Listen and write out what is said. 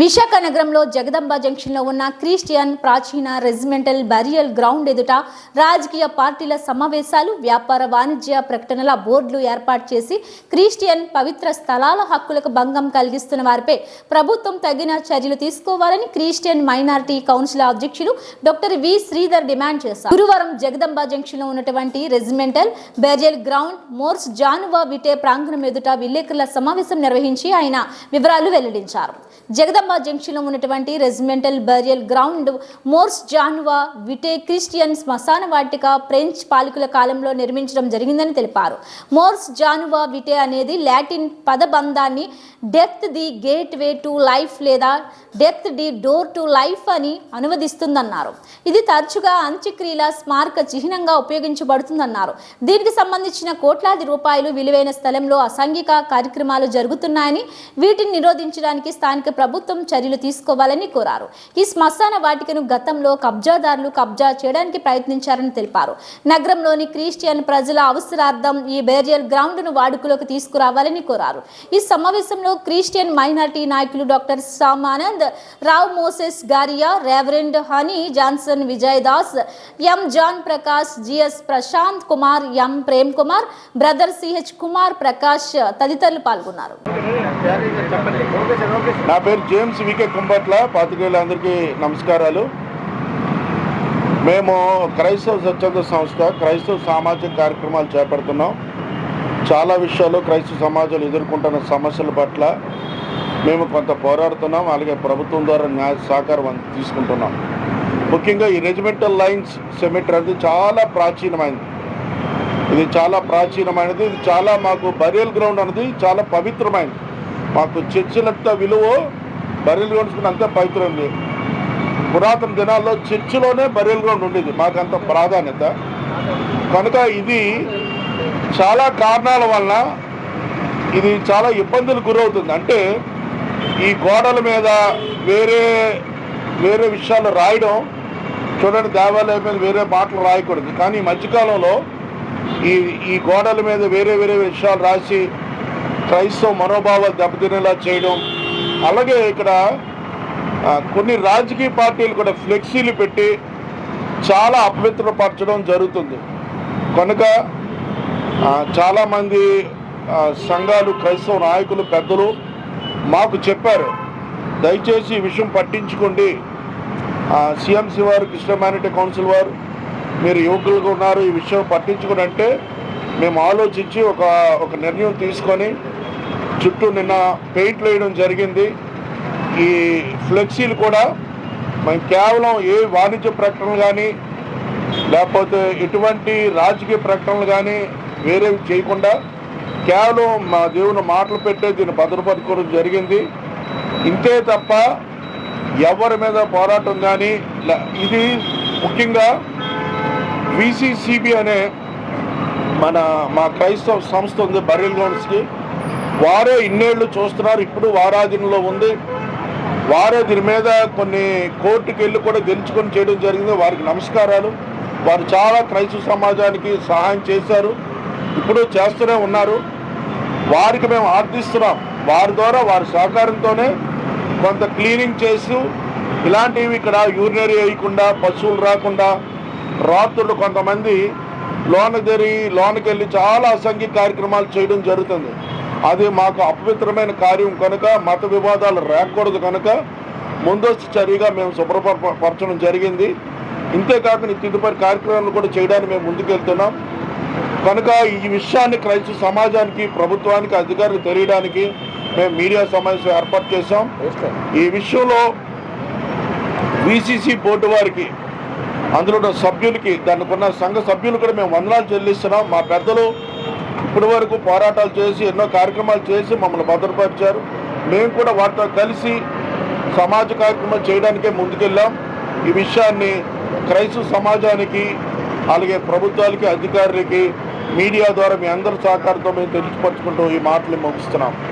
విశాఖ నగరంలో జగదంబ జంక్షన్లో ఉన్న క్రిస్టియన్ ప్రాచీన రెజిమెంటల్ బరియల్ గ్రౌండ్ ఎదుట రాజకీయ పార్టీల సమావేశాలు వ్యాపార వాణిజ్య ప్రకటనల బోర్డులు ఏర్పాటు చేసి క్రిస్టియన్ పవిత్ర స్థలాల హక్కులకు భంగం కలిగిస్తున్న వారిపై ప్రభుత్వం తగిన చర్యలు తీసుకోవాలని క్రిస్టియన్ మైనారిటీ కౌన్సిల్ అధ్యక్షులు డాక్టర్ వి శ్రీధర్ డిమాండ్ చేశారు. గురువారం జగదంబ జంక్షన్లో ఉన్నటువంటి రెజిమెంటల్ బెరియల్ గ్రౌండ్ మోర్స్ జానువా విటే ప్రాంగణం ఎదుట విలేకరుల సమావేశం నిర్వహించి ఆయన వివరాలు వెల్లడించారు. జగదంబ జంక్షన్లో ఉన్నటువంటి రెజిమెంటల్ బరియల్ గ్రౌండ్ మోర్స్ జాన్వా విటే క్రిస్టియన్ శ్మశాన వాటిక ఫ్రెంచ్ పాలకుల కాలంలో నిర్మించడం జరిగిందని తెలిపారు. మోర్స్ జానువా విటే అనేది Latin పదబంధాన్ని death the gateway to life లేదా death the door to life అని అనువదిస్తుందన్నారు. ఇది తరచుగా అంత్యక్రియల స్మారక చిహ్నంగా ఉపయోగించబడుతుందన్నారు. దీనికి సంబంధించిన కోట్లాది రూపాయలు విలువైన స్థలంలో అసాంఘిక కార్యక్రమాలు జరుగుతున్నాయని వీటిని నిరోధించడానికి స్థానిక ప్రభుత్వం చర్యలు తీసుకోవాలని కోరారు. ఈ శ్మశాన వాటికను గతంలో కబ్జాదారులు కబ్జా చేయడానికి ప్రయత్నించారని తెలిపారు. నగరంలోని క్రిస్టియన్ ప్రజల అవసరార్థం ఈ బేరియల్ గ్రౌండ్ను వాడుకలోకి తీసుకురావాలని కోరారు. ఈ సమావేశంలో క్రిస్టియన్ మైనార్టీ నాయకులు doctor Samanand Rao Moses గారియా reverend Honey Johnson Vijay Das M John Prakash GS Prashant Kumar M Prem Kumar brother CH Kumar Prakash తదితరులు పాల్గొన్నారు. నా పేరు జేమ్స్ వికే కుంబట్ల పాత్రికేయులందరికీ నమస్కారాలు. మేము క్రైస్తవ స్వచ్ఛంద సంస్థ క్రైస్తవ సామాజిక కార్యక్రమాలు చేపడుతున్నాం. చాలా విషయాలు క్రైస్తవ సమాజాలు ఎదుర్కొంటున్న సమస్యల పట్ల మేము కొంత పోరాడుతున్నాం. అలాగే ప్రభుత్వం ద్వారా న్యాయ సహకారం తీసుకుంటున్నాం. ముఖ్యంగా ఈ రెజిమెంటల్ లైన్స్ సెమిటర్ అనేది చాలా ప్రాచీనమైనది. ఇది చాలా ప్రాచీనమైనది. ఇది చాలా మాకు బరియల్ గ్రౌండ్ అనేది చాలా పవిత్రమైనది. మాకు చర్చలంత విలువ బరియల్ గ్రౌండ్స్ అంత ఉంది. పురాతన దినాల్లో చర్చిలోనే బరియల్ గ్రౌండ్ ఉండేది. మాకు అంత ప్రాధాన్యత. కనుక ఇది చాలా కారణాల వలన ఇది చాలా ఇబ్బందులు గురవుతుంది. అంటే ఈ గోడల మీద వేరే వేరే విషయాలు రాయడం చూడండి దేవాలయం మీద వేరే మాటలు రాయకూడదు. కానీ ఈ మధ్యకాలంలో ఈ ఈ గోడల మీద వేరే వేరే విషయాలు రాసి క్రైస్తవ మనోభావాలు దెబ్బతినేలా చేయడం అలాగే ఇక్కడ కొన్ని రాజకీయ పార్టీలు కూడా ఫ్లెక్సీలు పెట్టి చాలా అపవిత్రపరచడం జరుగుతుంది. కనుక చాలామంది సంఘాలు క్రైస్తవ నాయకులు పెద్దలు మాకు చెప్పారు. దయచేసి ఈ విషయం పట్టించుకోండి. సిఎంసి వారు కృష్ణ హ్యుమానిటీ కౌన్సిల్ వారు మీరు యువకులుగా ఉన్నారు ఈ విషయం పట్టించుకుని అంటే మేము ఆలోచించి ఒక ఒక నిర్ణయం తీసుకొని చుట్టూ నిన్న పెయింట్లు వేయడం జరిగింది. ఈ ఫ్లెక్సీలు కూడా మేము కేవలం ఏ వాణిజ్య ప్రకటనలు కానీ లేకపోతే ఎటువంటి రాజకీయ ప్రకటనలు కానీ వేరేవి చేయకుండా కేవలం మా దేవుని మాటలు పెట్టే దీన్ని భద్రపరచుకోవడం జరిగింది. ఇంతే తప్ప ఎవరి మీద పోరాటం కానీ ఇది ముఖ్యంగా విసిసిబి అనే మన మా క్రైస్తవ సంస్థ ఉంది బరీల్ గ్రౌండ్స్కి. వారే ఇన్నేళ్ళు చూస్తున్నారు ఇప్పుడు వారాధీనంలో ఉంది. వారే దీని మీద కొన్ని కోర్టుకి వెళ్ళి కూడా గెలుచుకొని చేయడం జరిగింది. వారికి నమస్కారాలు. వారు చాలా క్రైస్తవ సమాజానికి సహాయం చేశారు. ఇప్పుడు చేస్తూనే ఉన్నారు. వారికి మేము ఆర్థిస్తున్నాం. వారి ద్వారా వారి సహకారంతోనే కొంత క్లీనింగ్ చేస్తూ ఇలాంటివి ఇక్కడ యూరినరీ వేయకుండా పశువులు రాకుండా రాత్రులు కొంతమంది లోన జరిగి లోనకెళ్ళి చాలా అసంఖ్య కార్యక్రమాలు చేయడం జరుగుతుంది. అది మాకు అపవిత్రమైన కార్యం కనుక మత వివాదాలు రాకూడదు కనుక ముందస్తు చర్యగా మేము శుభ్రపరచడం జరిగింది. ఇంతేకాకుండా తదుపరి కార్యక్రమాలు కూడా చేయడానికి మేము ముందుకెళ్తున్నాం. కనుక ఈ విషయాన్ని క్రైస్తవ సమాజానికి ప్రభుత్వానికి అధికారులు తెలియడానికి మేము మీడియా సమావేశం ఏర్పాటు చేశాం. ఈ విషయంలో విసిసి బోర్డు వారికి అందులో ఉన్న సభ్యులకి దానికి ఉన్న సంఘ సభ్యులు కూడా మేము వందనాలు చెల్లిస్తున్నాం. మా పెద్దలు ఇప్పటి వరకు పోరాటాలు చేసి ఎన్నో కార్యక్రమాలు చేసి మమ్మల్ని భద్రపరిచారు. మేము కూడా వారితో కలిసి సమాజ కార్యక్రమం చేయడానికే ముందుకెళ్ళాం. ఈ విషయాన్ని క్రైస్తవ సమాజానికి అలాగే ప్రభుత్వాలకి అధికారులకి మీడియా ద్వారా మీ అందరి సహకారంతో మేము తెలియపరచుకుంటూ ఈ మాటలు ముగిస్తున్నాం.